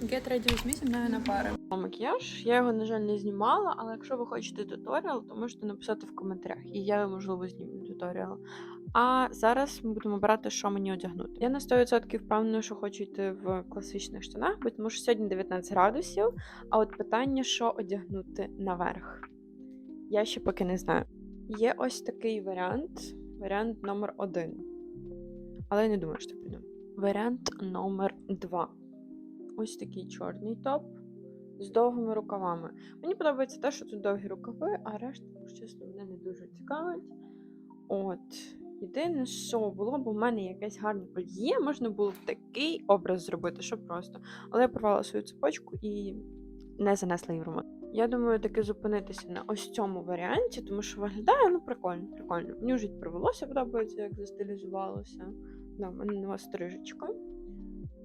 Get ready with me зі мною на пари. Макіяж. Я його, на жаль, не знімала, але якщо ви хочете туторіал, то можете написати в коментарях, і я, можливо, зніму туторіал. А зараз ми будемо брати, що мені одягнути. Я на 100% впевнена, що хочу йти в класичних штанах, бо тому що сьогодні 19 градусів. А от питання, що одягнути наверх, я ще поки не знаю. Є ось такий варіант, варіант номер один. Але я не думаю, що піду. Варіант номер два. Ось такий чорний топ з довгими рукавами. Мені подобається те, що тут довгі рукави, а решта, чесно, мене не дуже цікавить. От. Єдине, що було б у мене якесь гарне кольє, можна було б такий образ зробити, що просто. Але я порвала свою цепочку і не занесла її в ремонт. Я думаю, таки зупинитися на ось цьому варіанті, тому що виглядає ну прикольно, прикольно. Мені вже про волосся подобається, як застилізувалося. Да, в мене нова стрижечка.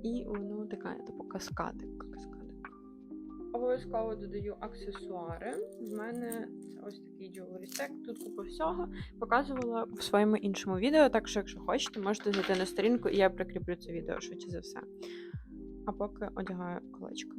І воно така, типу, каскадик. каскадик. Обов'язково додаю аксесуари. В мене це ось такий stack, тут купа всього. Показувала в своєму іншому відео, так що, якщо хочете, можете зайти на сторінку, і я прикріплю це відео швидше за все. А поки одягаю колечко.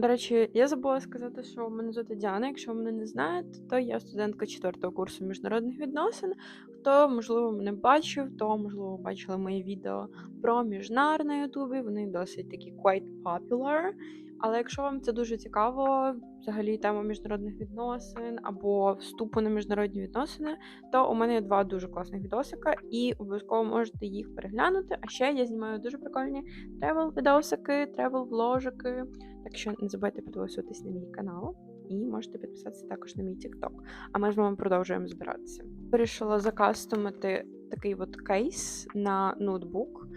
До речі, я забула сказати, що мене звати Діана. Якщо мене не знаєте, то я студентка 4 курсу міжнародних відносин. Хто, можливо, мене бачив, то, можливо, бачили мої відео про міжнар на Ютубі. Вони досить такі quite popular. Але якщо вам це дуже цікаво, взагалі тема міжнародних відносин або вступу на міжнародні відносини, то у мене є два дуже класних відосика, і обов'язково можете їх переглянути. А ще я знімаю дуже прикольні тревел відосики, тревел вложики. Так що не забудьте підписуватись на мій канал і можете підписатися також на мій TikTok. А ми з вами продовжуємо збиратися. Вирішила закастомити такий от кейс на ноутбук.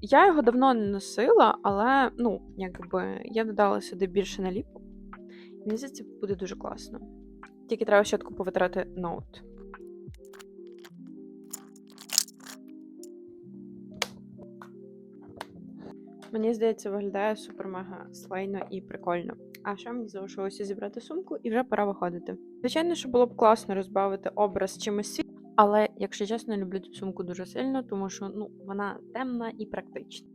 Я його давно не носила, але ну, якби я додала сюди більше наліпок. Мені здається, буде дуже класно. Тільки треба щотку повитрати ноут. Мені здається, виглядає супер-мега слайно і прикольно. А ще мені залишилося зібрати сумку і вже пора виходити. Звичайно, що було б класно розбавити образ чимось світ, але, якщо чесно, люблю цю сумку дуже сильно, тому що ну, вона темна і практична.